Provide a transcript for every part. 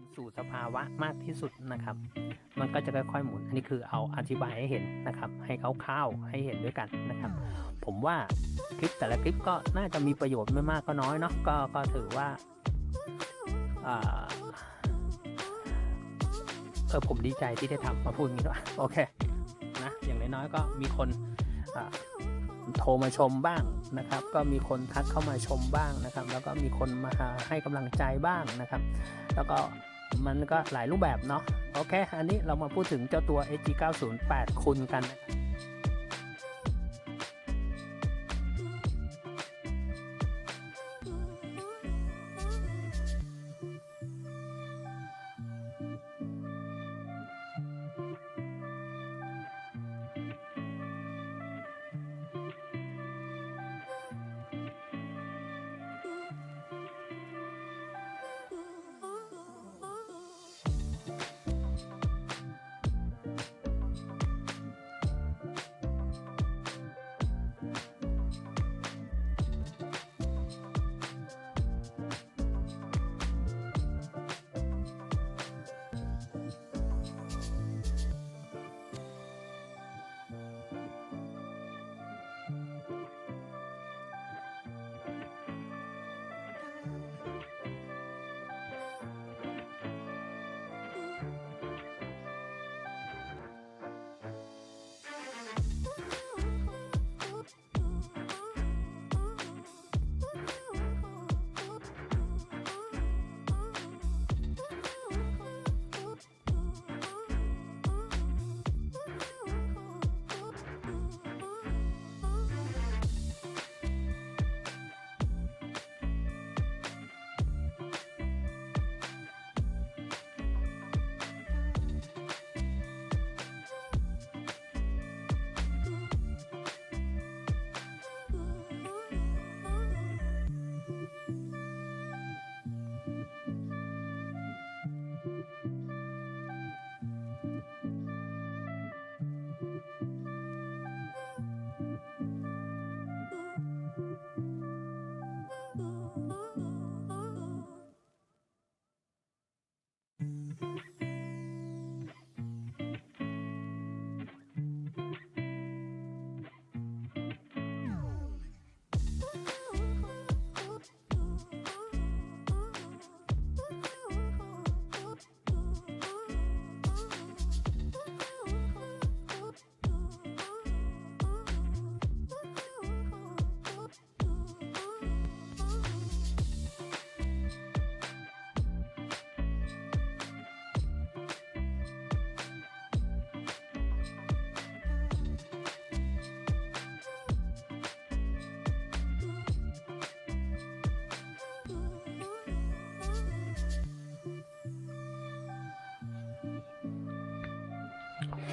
นสู่สภาวะมากที่สุดนะครับ มันก็จะค่อยๆหมุน อันนี้คือเอาอธิบายให้เห็นนะครับ ให้เขาข้าๆให้เห็นด้วยกันนะครับ ผมว่าคลิปแต่ละคลิปก็น่าจะมีประโยชน์ไม่มากก็น้อยเนาะ ก็ก็ถือว่าเออผมดีใจที่ได้ทำมาพูดงนี้ด้วยโอเคนะอย่างน้อยๆก็มีคนโทรมาชมบ้างนะครับ ก็มีคนทักเข้ามาชมบ้างนะครับ แล้วก็มีคนมาให้กำลังใจบ้างนะครับ แล้วก็ มันก็หลายรูปแบบเนาะโอเค อันนี้เรามาพูดถึงเจ้าตัว SG908 คุณกัน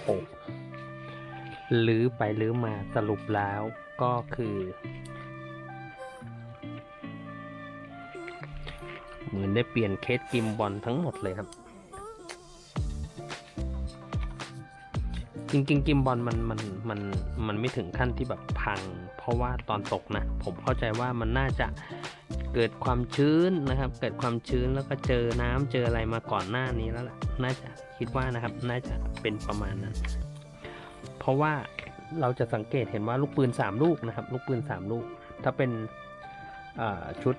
นะครับโอ้ลื้อไปลื้อมาสรุปแล้วก็คือ เหมือนได้เปลี่ยนเคสกิมบอลทั้งหมดเลยครับ จริงๆ กิมบอลมันมันมันมันไม่ถึงขั้นที่แบบพัง เพราะว่าตอนตกนะ ผมเข้าใจว่ามันน่าจะเกิดความชื้นนะครับ เกิดความชื้นแล้วก็เจอน้ำเจออะไรมาก่อนหน้านี้แล้วล่ะน่าจะ คิดว่านะครับ น่าจะเป็นประมาณนั้น เพราะว่าเราจะสังเกตเห็นว่าลูกปืน 3 ลูกนะครับ ลูกปืน 3 ลูก ถ้าเป็นชุด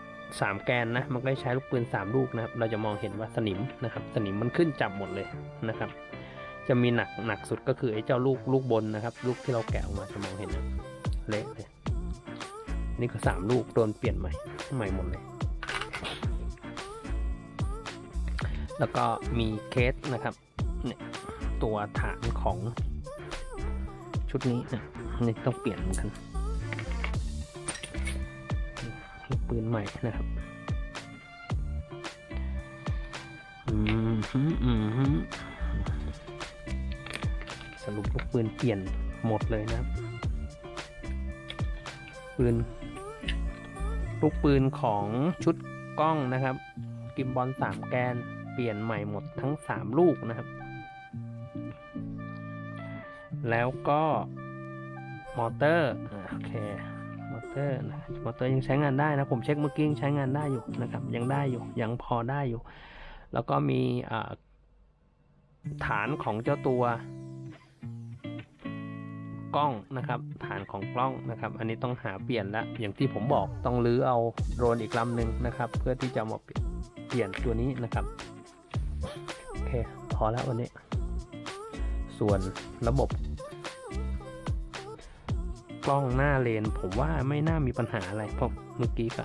3 แกนนะ มันก็ใช้ลูกปืน 3 ลูกนะครับ เราจะมองเห็นว่าสนิมนะครับ สนิมมันขึ้นจับหมดเลยนะครับ จะมีหนักหนักสุดก็คือไอ้เจ้าลูกลูกบนนะครับ ลูกที่เราแกะออกมาจะมองเห็นนะเละเลยนี่ก็สามลูกโดนเปลี่ยนใหม่ใหม่หมดเลย แล้วก็มีเคสนะครับเนี่ยตัวฐานของชุดนี้นะนี่ต้องเปลี่ยนเหมือนกันลูกปืนใหม่นะครับอืมฮึอืมฮึสรุปลูกปืนเปลี่ยนหมดเลยนะครับ ปืน ลูกปืนของชุดกล้องนะครับ กิมบอลสามแกน ปลี่ยนใหม่หมดทั้งสามลูกนะครับ แล้วก็มอเตอร์โอเคมอเตอร์นะมอเตอร์ยังใช้งานได้นะ ผมเช็คเมื่อกี้ยังใช้งานได้อยู่นะครับ ยังได้อยู่ ยังพอได้อยู่ แล้วก็มีฐานของเจ้าตัวกล้องนะครับฐานของกล้องนะครับ อันนี้ต้องหาเปลี่ยนละอย่างที่ผมบอกต้องรื้อเอาโดรนอีกลำหนึ่งนะครับ เพื่อที่จะมาเปลี่ยนตัวนี้นะครับ พอแล้ววันนี้ ส่วนระบบ กล้องหน้าเลน ผมว่าไม่น่ามีปัญหาอะไรเพราะเมื่อกี้ก็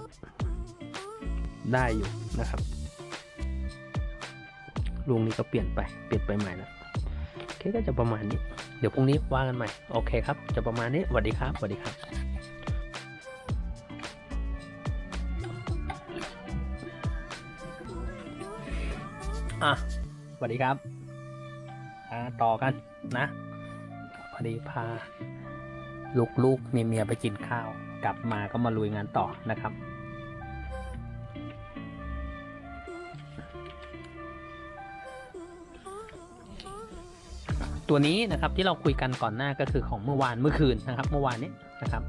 ได้อยู่นะครับลุงนี้ก็เปลี่ยนไปเปลี่ยนไปใหม่แล้วโอเคก็จะประมาณนี้ เดี๋ยวพรุ่งนี้ว่ากันใหม่ โอเคครับ จะประมาณนี้สวัสดีครับสวัสดีครับอะ วัสดีครับต่อกันนะพอดีพา ลูกๆเมียๆไปกินข้าว กลับมาก็มาลุยงานต่อนะครับ ตัวนี้นะครับที่เราคุยกันก่อนหน้าก็คือของเมื่อวานเมื่อคืนนะครับ เมื่อวานนี้นะครับ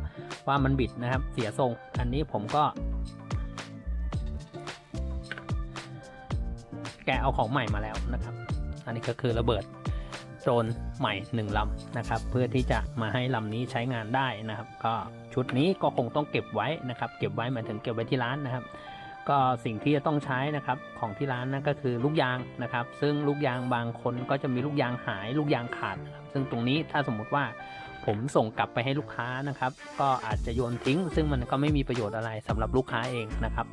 ว่ามันบิดนะครับ เสียทรง อันนี้ผมก็ เอาของใหม่มาแล้วนะครับ อันนี้ก็คือระเบิดโดรนใหม่หนึ่งลำนะครับ เพื่อที่จะมาให้ลำนี้ใช้งานได้นะครับ ก็ชุดนี้ก็คงต้องเก็บไว้นะครับ เก็บไว้หมายถึงเก็บไว้ที่ร้านนะครับ ก็สิ่งที่จะต้องใช้นะครับของที่ร้านนั่นก็คือลูกยางนะครับ ซึ่งลูกยางบางคนก็จะมีลูกยางหายลูกยางขาด ซึ่งตรงนี้ถ้าสมมุติว่าผมส่งกลับไปให้ลูกค้านะครับ ก็อาจจะโยนทิ้ง ซึ่งมันก็ไม่มีประโยชน์อะไรสำหรับลูกค้าเองนะครับ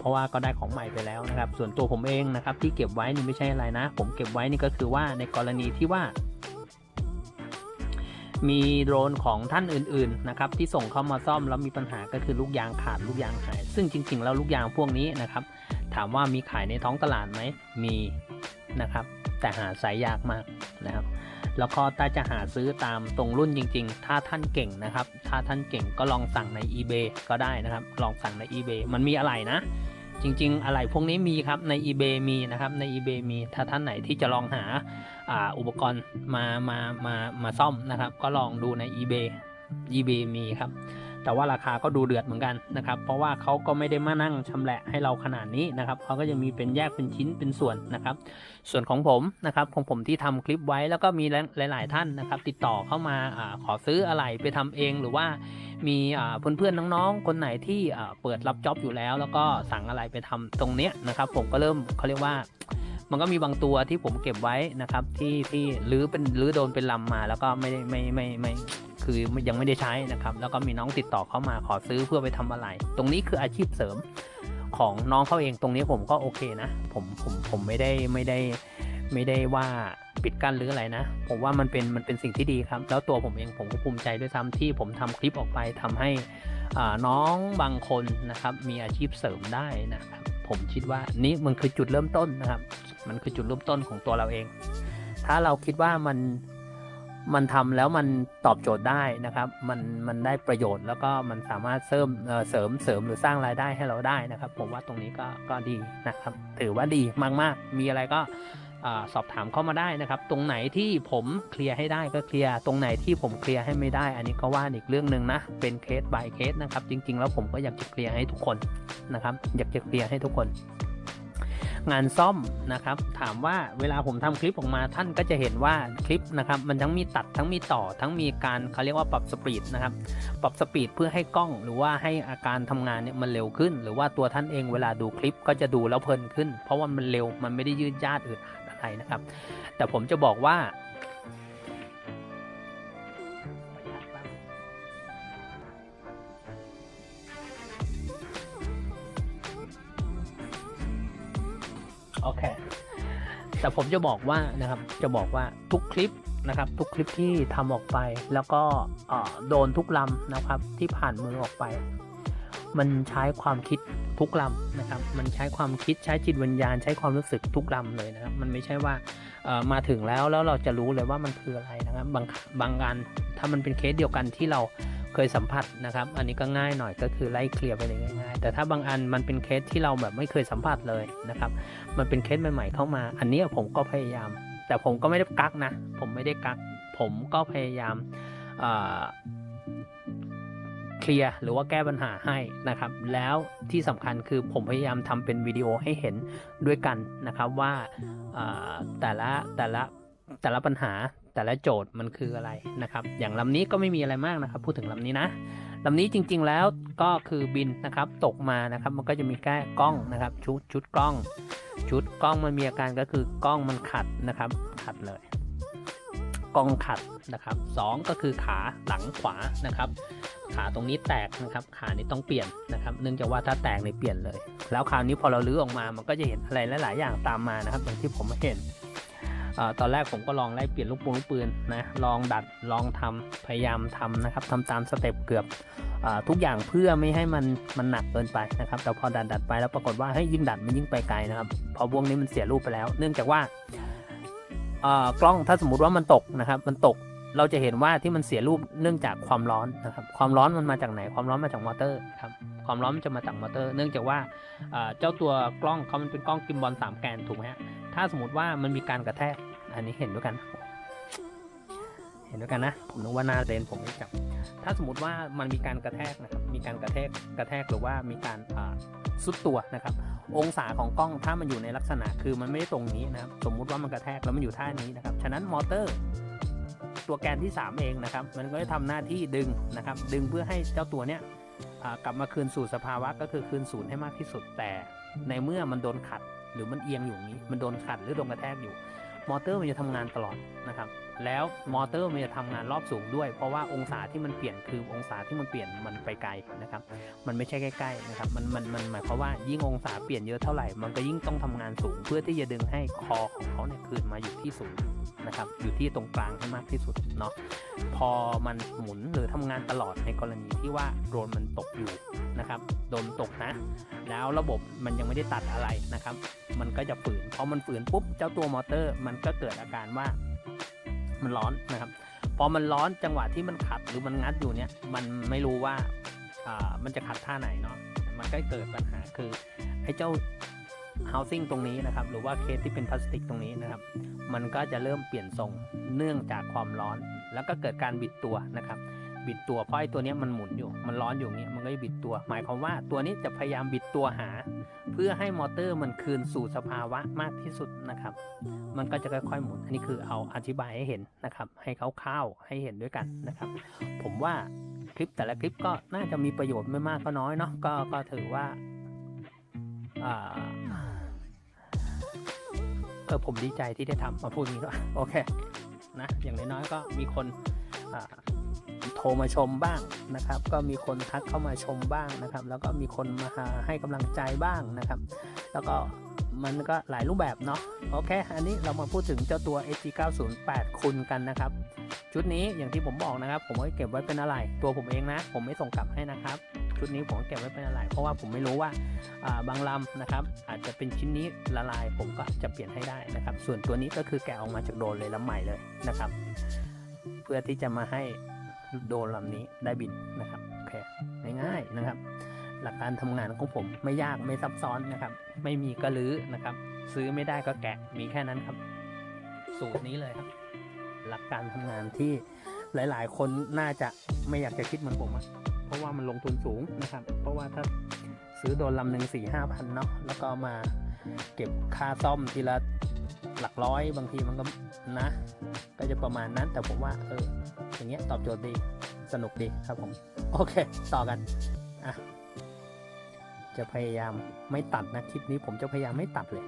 เพราะว่าก็ได้ของใหม่ไปแล้วนะครับ ส่วนตัวผมเองนะครับที่เก็บไว้นี่ไม่ใช่อะไรนะ ผมเก็บไว้นี่ก็คือว่าในกรณีที่ว่า มีโดรนของท่านอื่นๆนะครับที่ส่งเข้ามาซ่อมแล้วมีปัญหาก็คือลูกยางขาดลูกยางหาย ซึ่งจริง ๆ แล้วลูกยางพวกนี้นะครับ ถามว่ามีขายในท้องตลาดไหมมีนะครับ แต่หาสายยากมากนะครับแล้วก็ถ้าจะหาซื้อตามตรงรุ่นจริง ๆ ถ้าท่านเก่งนะครับ ถ้าท่านเก่งก็ลองสั่งใน eBay ก็ได้นะครับ ลองสั่งใน eBay มันมีอะไรนะ จริง ๆ อะไรพวกนี้มีครับใน eBay มีนะครับใน eBay มีถ้าท่านไหนที่จะลองหาอ,าอุปกรณ์มามามามาซ่อมนะครับ ก็ลองดูใน eBay eBay มีครับ แต่ว่าราคาก็ดูเดือดเหมือนกันนะครับ เพราะว่าเขาก็ไม่ได้มานั่งชำแหละให้เราขนาดนี้นะครับเขาก็จะมีเป็นแยกเป็นชิ้นเป็นส่วนนะครับ ส่วนของผมนะครับของผมที่ทำคลิปไว้แล้วก็มีหลาย ๆ ท่านนะครับ ติดต่อเข้ามาอขอซื้ออะไรไปทำเองหรือว่ามีอ่าเพื่อนๆน้องๆ คนไหนที่เปิดรับจ็อบอยู่แล้ว แล้วก็สั่งอะไรไปทำตรงเนี้ยนะครับ ผมก็เริ่มเขาเรียกว่า มันก็มีบางตัวที่ผมเก็บไว้นะครับ ที่ที่รื้อเป็นรื้อโดนเป็นลำมา แล้วก็ไม่ได้ไม่ไม่ไม่คือยังไม่ได้ใช้นะครับ แล้วก็มีน้องติดต่อเข้ามาขอซื้อเพื่อไปทำอะไร ตรงนี้คืออาชีพเสริมของน้องเขาเองตรงนี้ผมก็โอเคนะ ผมผมผมไม่ได้ไม่ได้ไม่ได้ว่าปิดกั้นหรืออะไรนะ ผมว่ามันเป็นมันเป็นสิ่งที่ดีครับ แล้วตัวผมเองผมก็ภูมิใจด้วยซ้ำที่ผมทำคลิปออกไปทำให้น้องบางคนนะครับ มีอาชีพเสริมได้นะครับ ผมคิดว่านี่มันคือจุดเริ่มต้นนะครับ มันคือจุดเริ่มต้นของตัวเราเอง ถ้าเราคิดว่ามันมันทำแล้วมันตอบโจทย์ได้นะครับ มันมันได้ประโยชน์แล้วก็มันสามารถเสริมเสริมเสริมหรือสร้างรายได้ให้เราได้นะครับ ผมว่าตรงนี้ก็ก็ดีนะครับ ถือว่าดีมากๆ มีอะไรก็สอบถามเข้ามาได้นะครับ ตรงไหนที่ผมเคลียร์ให้ได้ก็เคลียร์ตรงไหนที่ผมเคลียร์ให้ไม่ได้ อันนี้ก็ว่าอีกเรื่องหนึ่งนะเป็นเคส by เคสนะครับ จริง ๆ แล้วผมก็อยากจะเคลียร์ให้ทุกคนนะครับ อยากจะเคลียร์ให้ทุกคน งานซ่อมนะครับ ถามว่าเวลาผมทำคลิปออกมาท่านก็จะเห็นว่าคลิปนะครับ มันทั้งมีตัดทั้งมีต่อ ทั้งมีการเขาเรียกว่าปรับสปีดนะครับ ปรับสปีดเพื่อให้กล้องหรือว่าให้อาการทำงานเนี่ยมันเร็วขึ้น หรือว่าตัวท่านเองเวลาดูคลิปก็จะดูแล้วเพลินขึ้น เพราะว่ามันเร็วมันไม่ได้ยืดยาดอึดอะไรนะครับ แต่ผมจะบอกว่า โอเค แต่ผมจะบอกว่านะครับ จะบอกว่าทุกคลิปนะครับ ทุกคลิปที่ทำออกไป แล้วก็โดนทุกลำนะครับ ที่ผ่านมือออกไป มันใช้ความคิดทุกลำนะครับ มันใช้ความคิดใช้จิตวิญญาณใช้ความรู้สึกทุกลำเลยนะครับ มันไม่ใช่ว่ามาถึงแล้วแล้วเราจะรู้เลยว่ามันคืออะไรนะครับ บางบางงานถ้ามันเป็นเคสเดียวกันที่เรา เคยสัมผัสนะครับ อันนี้ก็ง่ายหน่อยก็คือไล่เคลียร์ไปเลยง่ายๆ แต่ถ้าบางอันมันเป็นเคสที่เราแบบไม่เคยสัมผัสเลยนะครับ มันเป็นเคสใหม่ ๆ เข้ามา อันนี้ผมก็พยายาม แต่ผมก็ไม่ได้กักนะ ผมไม่ได้กัก ผมก็พยายามเคลียร์หรือว่าแก้ปัญหาให้นะครับ แล้วที่สำคัญคือผมพยายามทำเป็นวิดีโอให้เห็นด้วยกันนะครับว่าแต่ละแต่ละแต่ละปัญหา แต่ละโจทย์มันคืออะไรนะครับ อย่างลำนี้ก็ไม่มีอะไรมากนะครับ พูดถึงลำนี้นะลำนี้จริง ๆ แล้วก็คือบินนะครับตกมานะครับ มันก็จะมีแค่กล้องนะครับ ชุดชุดกล้อง ชุดกล้องมันมีอาการก็คือกล้องมันขัดนะครับ ขัดเลยกล้องขัดนะครับสองก็คือขาหลังขวานะครับ ขาตรงนี้แตกนะครับ ขานี้ต้องเปลี่ยนนะครับ เนื่องจากว่าถ้าแตกในเปลี่ยนเลย แล้วคราวนี้พอเราลื้อออกมา มันก็จะเห็นอะไรหลาย ๆ อย่างตามมานะครับอย่างที่ผมเห็น ตอนแรกผมก็ลองไล่เปลี่ยนลูกปืนลูกปืนนะลองดัดลองทำพยายามทำนะครับทำตามสเต็ปเกือบอทุกอย่างเพื่อไม่ให้มันมันหนักเกินไปนะครับแต่พอดัดดัดไปแล้วปรากฏว่าให้ยิ่งดัดมันยิ่งไปไกลนะครับพอวงนี้มันเสียรูปไปแล้ว เนื่องจากว่ากล้องถ้าสมมติว่ามันตกนะครับ มันตกเราจะเห็นว่าที่มันเสียรูปเนื่องจากความร้อนนะครับ ความร้อนมันมาจากไหน ความร้อนมาจากมอเตอร์ครับ ความร้อนมันจะมาจากมอเตอร์ เนื่องจากว่าอ่าเจ้าตัวกล้องเขามันเป็นกล้องกิมบอลสามแกนถูกไหมฮะ ถ้าสมมติว่ามันมีการกระแทก อันนี้เห็นด้วยกัน เห็นด้วยกันนะ ผมนึกว่าหน้าเลนผมไม่จับ ถ้าสมมติว่ามันมีการกระแทกนะครับ มีการกระแทก กระแทกหรือว่ามีการอ่าสุดตัวนะครับ องศาของกล้องถ้ามันอยู่ในลักษณะคือมันไม่ได้ตรงนี้นะครับ สมมุติว่ามันกระแทกแล้วมันอยู่ท่านี้นะครับ ฉะนั้นมอเตอร์ตัวแกนที่ 3 เองนะครับ มันก็จะทำหน้าที่ดึงนะครับ ดึงเพื่อให้เจ้าตัวเนี้ยกลับมาคืนสู่สภาวะก็คือคืนศูนย์ให้มากที่สุดแต่ในเมื่อมันโดนขัด หรือมันเอียงอยู่อย่างนี้ มันโดนขัดหรือโดนกระแทกอยู่ มอเตอร์มันจะทำงานตลอดนะครับ แล้วมอเตอร์มันจะทำงานรอบสูงด้วย เพราะว่าองศาที่มันเปลี่ยนคือองศาที่มันเปลี่ยนมันไปไกลนะครับ มันไม่ใช่ใกล้ๆนะครับมันมันมันหมายความว่ายิ่งองศาเปลี่ยนเยอะเท่าไหร่ มันก็ยิ่งต้องทำงานสูง เพื่อที่จะดึงให้คอของเขาเนี่ยคืนมาอยู่ที่ศูนย์นะครับ อยู่ที่ตรงกลางให้มากที่สุดเนาะพอมันหมุนหรือทำงานตลอดในกรณีที่ว่าโดรนมันตกอยู่นะครับโดนตกนะ แล้วระบบมันยังไม่ได้ตัดอะไรนะครับ มันก็จะฝืนพอมันฝืนปุ๊บเจ้าตัวมอเตอร์ มันก็เกิดอาการว่า มันร้อนนะครับพอมันร้อนจังหวะที่มันขัดหรือมันงัดอยู่เนี่ยมันไม่รู้ว่าอ่ามันจะขัดท่าไหนเนาะมันก็เกิดปัญหาคือไอ้เจ้า housing ตรงนี้นะครับ หรือว่าเคสที่เป็นพลาสติกตรงนี้นะครับ มันก็จะเริ่มเปลี่ยนทรงเนื่องจากความร้อน แล้วก็เกิดการบิดตัวนะครับ บิดตัวเพราะไอ้ตัวเนี้ยมันหมุนอยู่ มันร้อนอยู่อย่างนี้ยมันก็จะบิดตัว หมายความว่าตัวนี้จะพยายามบิดตัวหา พื่อให้มอเตอร์มันคืนสู่สภาวะมากที่สุดนะครับ มันก็จะค่อยๆหมุน อันนี้คือเอาอธิบายให้เห็นนะครับ ให้เขาเข้าวให้เห็นด้วยกันนะครับ ผมว่าคลิปแต่ละคลิปก็น่าจะมีประโยชน์ไม่มากก็น้อยเนาะ ก็ก็ถือว่าเออผมดีใจที่ได้ทำมาพูดนี้ก็โอเค นะ อย่างน้อยๆก็มีคนอ่า โทรมาชมบ้างนะครับ ก็มีคนทักเข้ามาชมบ้างนะครับ แล้วก็มีคนมาให้กำลังใจบ้างนะครับ แล้วก็มันก็หลายรูปแบบเนาะโอเค อันนี้เรามาพูดถึงเจ้าตัว SG908 คุณกันนะครับ ชุดนี้อย่างที่ผมบอกนะครับ ผมก็เก็บไว้เป็นอะไร ตัวผมเองนะ ผมไม่ส่งกลับให้นะครับ ชุดนี้ผมก็เก็บไว้เป็นอะไร เพราะว่าผมไม่รู้ว่าอ่าบางลำนะครับ อาจจะเป็นชิ้นนี้ละลาย ผมก็จะเปลี่ยนให้ได้นะครับ ส่วนตัวนี้ก็คือแกะออกมาจากโดรนเลยลำใหม่เลยนะครับ เพื่อที่จะมาให้ โดนลำนี้ได้บินนะครับโอเคง่ายๆนะครับ หลักการทำงานของผมไม่ยากไม่ซับซ้อนนะครับ ไม่มีก็รื้อนะครับ ซื้อไม่ได้ก็แกะมีแค่นั้นครับ สูตรนี้เลยครับ หลักการทำงานที่หลาย ๆ คนน่าจะไม่อยากจะคิดเหมือนผมอะเพราะว่ามันลงทุนสูงนะครับ เพราะว่าถ้าซื้อโดนลำหนึ่งสี่ห้าพันเนาะแล้วก็มาเก็บค่าซ่อมทีละหลักร้อยบางทีมันก็นะ ก็จะประมาณนั้นแต่ผมว่าเออ อย่างเงี้ยตอบโจทย์ดี สนุกดีครับผม โอเค ต่อกันอะจะพยายามไม่ตัดนะคลิปนี้ผมจะพยายามไม่ตัดเลย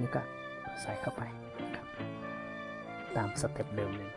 นี่ก็ใส่เข้าไปครับตามสเต็ปเดิมเลย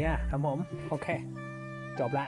ลียร์ครับผม โอเค จบละ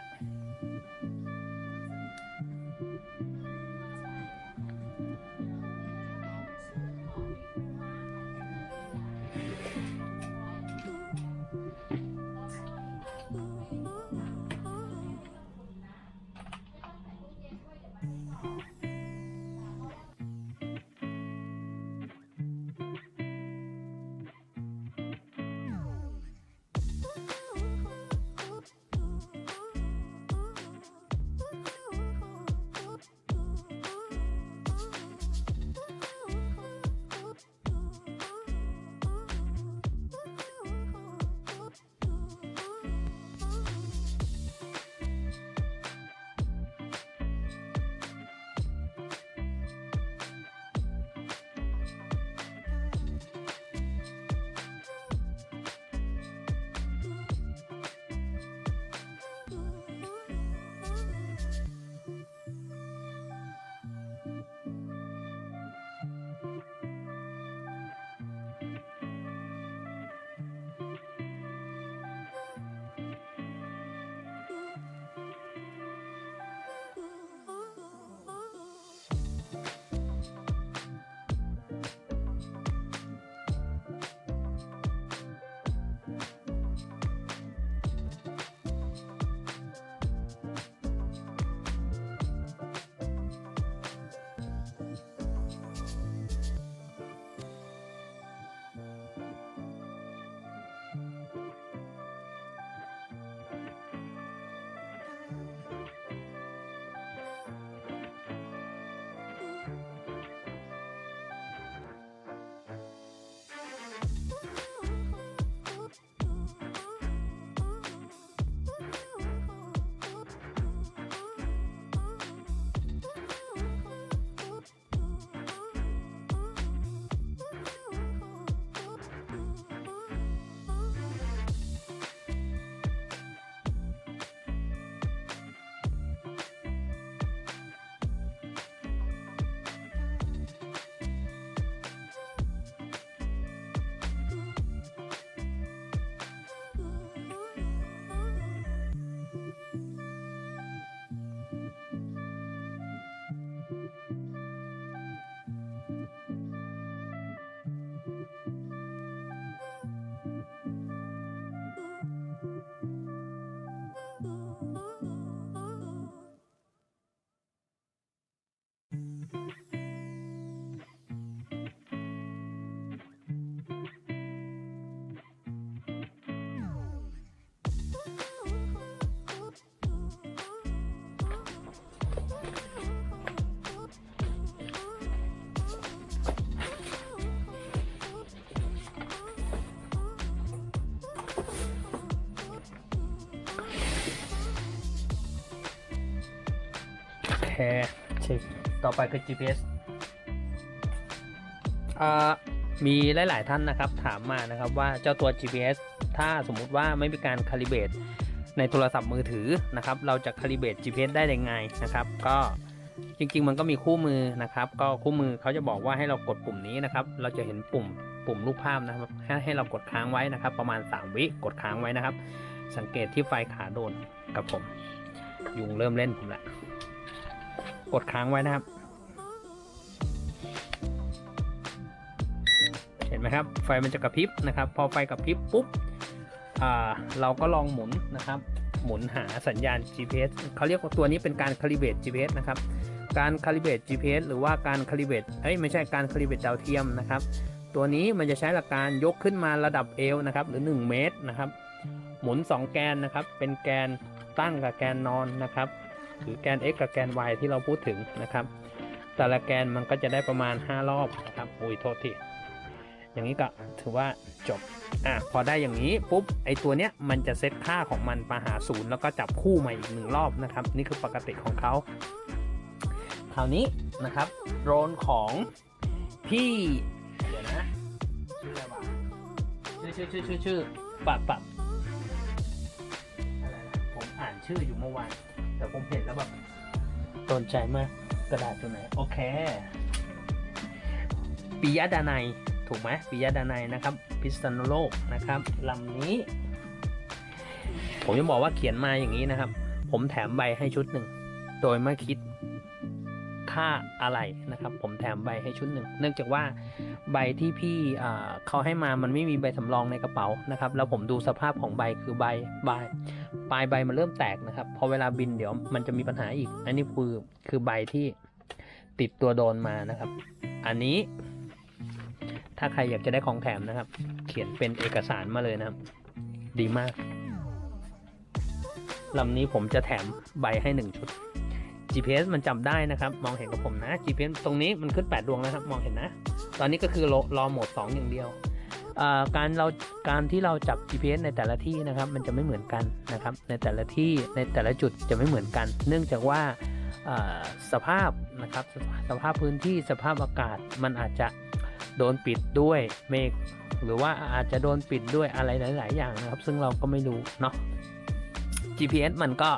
เคเช็คต่อไปคือ GPS อ่ามีหลาย ๆ ท่านนะครับถามมานะครับว่าเจ้าตัว GPS ถ้าสมมุติว่าไม่มีการคาลิเบตในโทรศัพท์มือถือนะครับ เราจะคาลิเบต GPS ได้ยังไงนะครับ ก็จริง ๆ มันก็มีคู่มือนะครับ ก็คู่มือเขาจะบอกว่าให้เรากดปุ่มนี้นะครับ เราจะเห็นปุ่มปุ่มรูปภาพนะครับให้ให้เรากดค้างไว้นะครับ ประมาณ 3 วิกดค้างไว้นะครับ สังเกตที่ไฟขาโดนกับผม ยุงเริ่มเล่นผมละ กดค้างไว้นะครับ เห็นไหมครับ ไฟมันจะกระพริบนะครับ พอไฟกระพริบปุ๊บเราก็ลองหมุนนะครับ หมุนหาสัญญาณ GPS เขาเรียกว่าตัวนี้เป็นการคาลิเบต GPS นะครับ การคาลิเบต GPS หรือว่าการคาลิเบตเอ้ยไม่ใช่การคาลิเบตดาวเทียมนะครับ ตัวนี้มันจะใช้หลักการยกขึ้นมาระดับเอวนะครับ หรือ 1 เมตรนะครับ หมุน 2 แกนนะครับ เป็นแกนตั้งกับแกนนอนนะครับ หรือแกน x กับแกน y ที่เราพูดถึงนะครับ แต่ละแกนมันก็จะได้ประมาณ 5 รอบนะครับอุ้ยโทษทีอย่างนี้ก็ถือว่าจบอะพอได้อย่างนี้ปุ๊บไอตัวเนี้ยมันจะเซตค่าของมันมาหาศูนย์แล้วก็จับคู่มาอีกหนึ่งรอบนะครับ นี่คือปกติของเขาคราวนี้นะครับโดรนของพี่เดี๋ยวนะชื่ออะไรวะชื่อชื่อชื่อชื่อชื่อปับปับอะไรนะผมอ่านชื่ออยู่เมื่อวาน แต่ผมเห็นแล้วแบบโดนใจมากกระดาษตัวไหน โอเคปิยดานัยถูกไหมปิยดานัยนะครับ พิษณุโลกนะครับลำนี้ ผมจะบอกว่าเขียนมาอย่างนี้นะครับ ผมแถมใบให้ชุดหนึ่ง โดยไม่คิด ค่าอะไรนะครับ ผมแถมใบให้ชุดหนึ่ง เนื่องจากว่าใบที่พี่เขาให้มามันไม่มีใบสำรองในกระเป๋านะครับ แล้วผมดูสภาพของใบคือใบใบปลายใบมันเริ่มแตกนะครับ พอเวลาบินเดี๋ยวมันจะมีปัญหาอีก อันนี้คือคือใบที่ติดตัวโดนมานะครับ อันนี้ ถ้าใครอยากจะได้ของแถมนะครับ เขียนเป็นเอกสารมาเลยนะครับ ดีมากลำนี้ผมจะแถมใบให้1ชุด GPS มันจำได้นะครับ มองเห็นกับผมนะ GPS ตรงนี้มันขึ้น 8 ดวงนะครับ มองเห็นนะ ตอนนี้ก็คือรอรอโหมด 2 อย่างเดียว การเราการที่เราจับ GPS ในแต่ละที่นะครับ มันจะไม่เหมือนกันนะครับ ในแต่ละที่ในแต่ละจุดจะไม่เหมือนกัน เนื่องจากว่าอ่าสภาพนะครับสสภาพพื้นที่สภาพอากาศมันอาจจะโดนปิดด้วยเมฆหรือว่าอาจจะโดนปิดด้วยอะไรหลาย ๆ อย่างนะครับ ซึ่งเราก็ไม่รู้เนาะ GPS มันก็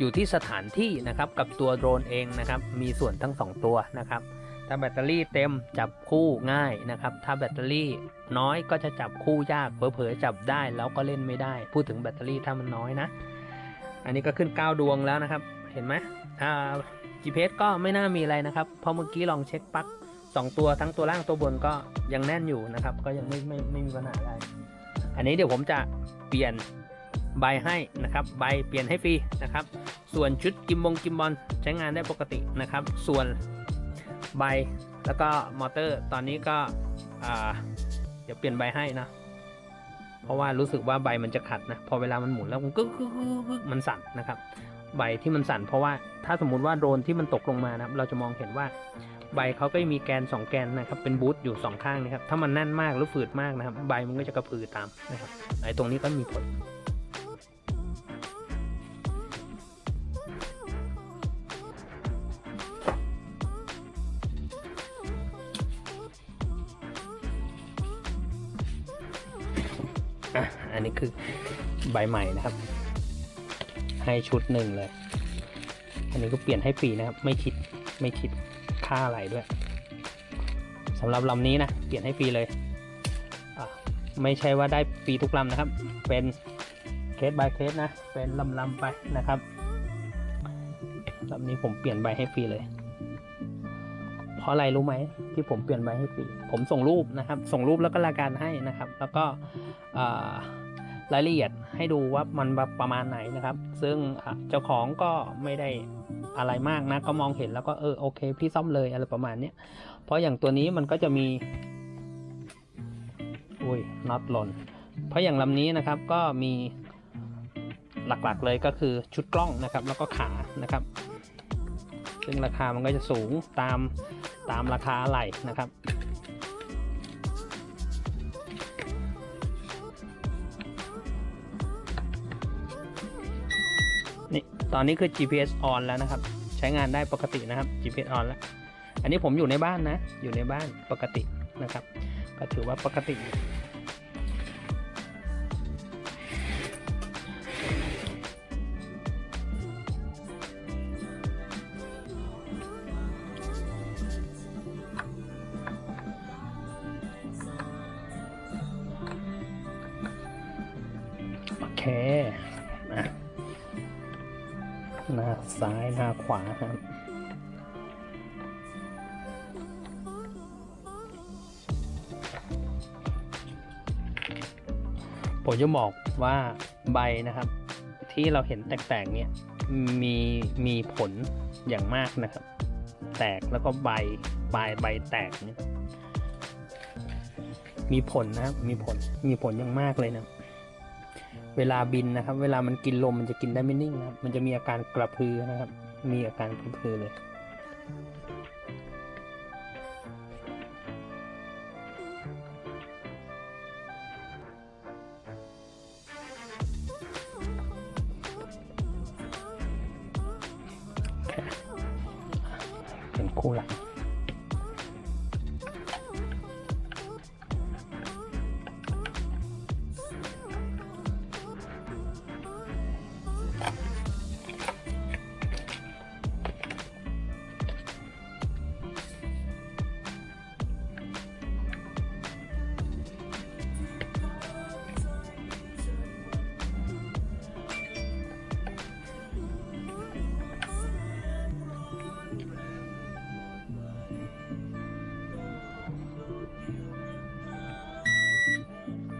อยู่ที่สถานที่นะครับกับตัวโดรนเองนะครับมีส่วนทั้ง 2 ตัวนะครับถ้าแบตเตอรี่เต็มจับคู่ง่ายนะครับ ถ้าแบตเตอรี่น้อยก็จะจับคู่ยากเผลอๆจับได้แล้วก็เล่นไม่ได้ พูดถึงแบตเตอรี่ถ้ามันน้อยนะ อันนี้ก็ขึ้น 9 ดวงแล้วนะครับ เห็นไหมอ่า GPS ก็ไม่น่ามีอะไรนะครับ เพราะเมื่อกี้ลองเช็คปลั๊กสองตัวทั้งตัวล่างตัวบนก็ยังแน่นอยู่นะครับ ก็ยังไม่ไม่ไม่มีปัญหาอะไร อันนี้เดี๋ยวผมจะเปลี่ยน ใบให้นะครับใบเปลี่ยนให้ฟรีนะครับ ส่วนชุดกิมบงกิมบอลใช้งานได้ปกตินะครับ ส่วนใบแล้วก็มอเตอร์ตอนนี้ก็เดี๋ยวเปลี่ยนใบให้นะ เพราะว่ารู้สึกว่าใบมันจะขัดนะ พอเวลามันหมุนแล้วมันกึกมันสั่นนะครับ ใบที่มันสั่นเพราะว่าถ้าสมมุติว่าโดรนที่มันตกลงมานะครับ เราจะมองเห็นว่าใบเขาก็มีแกน 2 แกนนะครับ เป็นบูทอยู่ 2 ข้างนะครับ ถ้ามันแน่นมากหรือฝืดมากนะครับ ใบมันก็จะกระพือตามนะครับไอ้ตรงนี้ก็มีผล ใบใหม่นะครับ ให้ชุดหนึ่งเลย อันนี้ก็เปลี่ยนให้ฟรีนะครับ ไม่คิดไม่คิดค่าอะไรด้วยสำหรับลำนี้นะ เปลี่ยนให้ฟรีเลย ไม่ใช่ว่าได้ฟรีทุกลำนะครับ เป็นเคส by เคสนะ เป็นลำลำไปนะครับลำนี้ผมเปลี่ยนใบให้ฟรีเลย เพราะอะไรรู้ไหมที่ผมเปลี่ยนใบให้ฟรี ผมส่งรูปนะครับ ส่งรูปแล้วก็รายการให้นะครับ แล้วก็อ่า รายละเอียดให้ดูว่ามันประมาณไหนนะครับ ซึ่งเจ้าของก็ไม่ได้อะไรมากนะก็มองเห็นแล้วก็เออโอเคพี่ซ่อมเลยอะไรประมาณเนี้ยเพราะอย่างตัวนี้มันก็จะมีอุ้ยน็อตหล่นเพราะอย่างลำนี้นะครับก็มีหลักๆเลยก็คือชุดกล้องนะครับ แล้วก็ขานะครับ ซึ่งราคามันก็จะสูงตามตามราคาอะไหล่นะครับ ตอนนี้คือ GPS on แล้วนะครับ ใช้งานได้ปกตินะครับ GPS on แล้ว อันนี้ผมอยู่ในบ้านนะ อยู่ในบ้านปกตินะครับ ก็ถือว่าปกติ ผมจะบอกว่าใบนะครับ ที่เราเห็นแตกๆเนี่ยมีมีผลอย่างมากนะครับ แตกแล้วก็ใบปลายใบแตกเนี่ยมีผลนะครับมีผลมีผลอย่างมากเลยนะเวลาบินนะครับ เวลามันกินลมมันจะกินได้ไม่นิ่งนะครับ มันจะมีอาการกระพือนะครับ มีอาการกระพือเลย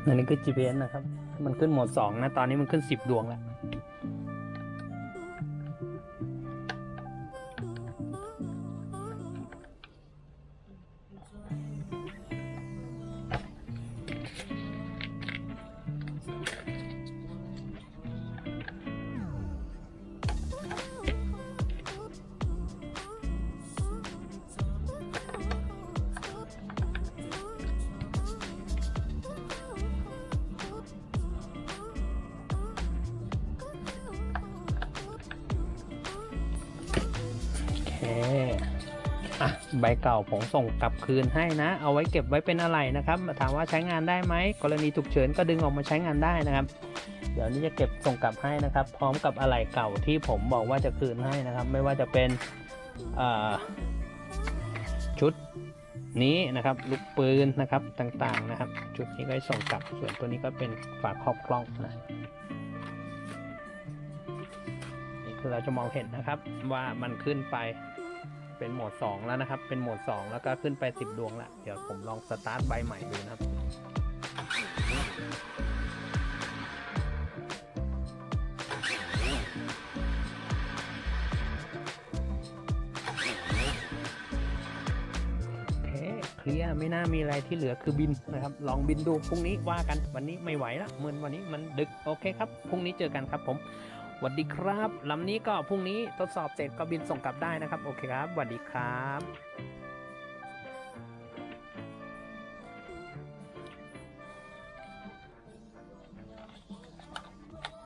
อันนี้คือ GPS นะครับ มันขึ้นโหมดสองนะ ตอนนี้มันขึ้นสิบดวงแล้ว เก่าผมส่งกลับคืนให้นะ เอาไว้เก็บไว้เป็นอะไรนะครับ ถามว่าใช้งานได้ไหมกรณีฉุกเฉินก็ดึงออกมาใช้งานได้นะครับ เดี๋ยวนี้จะเก็บส่งกลับให้นะครับ พร้อมกับอะไหล่เก่าที่ผมบอกว่าจะคืนให้นะครับ ไม่ว่าจะเป็นชุดนี้นะครับลูกปืนนะครับต่างๆนะครับ ชุดนี้ก็ส่งกลับส่วนตัวนี้ก็เป็นฝาครอบกล้องนะนี่คือเราจะมองเห็นนะครับว่ามันขึ้นไป เป็นโหมด 2 แล้วนะครับ เป็นโหมด 2 แล้วก็ขึ้นไป 10 ดวงละ เดี๋ยวผมลองสตาร์ทใบใหม่ดูนะครับโอเคเคลียร์ไม่น่ามีอะไรที่เหลือคือบินนะครับ ลองบินดูพรุ่งนี้ว่ากันวันนี้ไม่ไหวละเหมือนวันนี้มันดึกโอเคครับพรุ่งนี้เจอกันครับผม สวัสดีครับลำนี้ก็พรุ่งนี้ทดสอบเสร็จก็บินส่งกลับได้นะครับ โอเคครับสวัสดีครับ